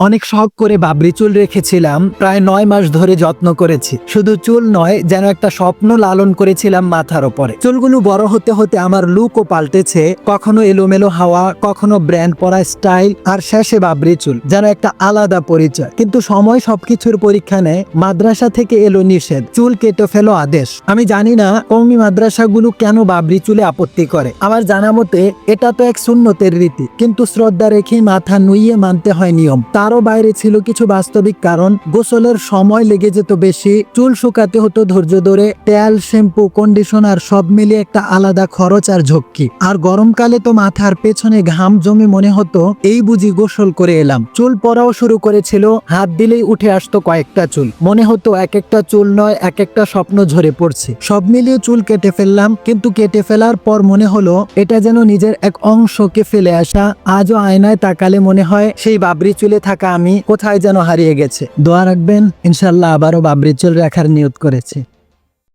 অনেক শখ করে বাবরি চুল রেখেছিলাম, প্রায় নয় মাস ধরে যত্ন করেছি। শুধু চুল নয়, যেন একটা স্বপ্ন লালন করেছিলাম মাথার ওপরে। চুলগুলো বড় হতে হতে আমার লুকও পাল্টেছে, কখনো এলোমেলো হাওয়া, কখনো ব্র্যান্ড পরা স্টাইল, আর শেষে বাবরি চুল, যেন একটা আলাদা পরিচয়। কিন্তু সময় সবকিছুর পরীক্ষা নেয়, মাদ্রাসা থেকে এলো নিষেধ, চুল কেটে ফেলো আদেশ। আমি জানি না কৌমি মাদ্রাসাগুলো কেন বাবরি চুলে আপত্তি করে। আমার জানা মতে, এটা তো এক শূন্যতের রীতি, কিন্তু শ্রদ্ধা রেখে মাথা নুইয়ে মানতে হয় নিয়ম। তারও বাইরে ছিল কিছু বাস্তবিক কারণ। গোসলের সময় লেগে যেত বেশি। চুল শুকাতে হতো ধৈর্য ধরে। তেল, শ্যাম্পু, কন্ডিশনার সব মিলিয়ে একটা আলাদা খরচ আর ঝক্কি। আর গরমকালে তো মাথার পেছনে ঘাম জমে মনে হতো, এই বুঝি গোসল করে এলাম। চুল পড়াও শুরু করেছিল। হাত দিলেই উঠে আসতো কয়েকটা চুল। মনে হতো এক একটা চুল নয় এক একটা স্বপ্ন ঝরে পড়ছে। সব মিলিয়ে চুল কেটে ফেললাম, কিন্তু কেটে ফেলার পর মনে হলো, এটা যেন নিজের এক অংশকে ফেলে আসা। আজও আয়নায় তাকালে মনে হয়, সেই বাবরি চুলে থাকা আমি কোথায় যেন হারিয়ে গেছে। দোয়া রাখবেন ইনশাল্লাহ আবারও বাবরি চুল রাখার নিয়ত করেছি।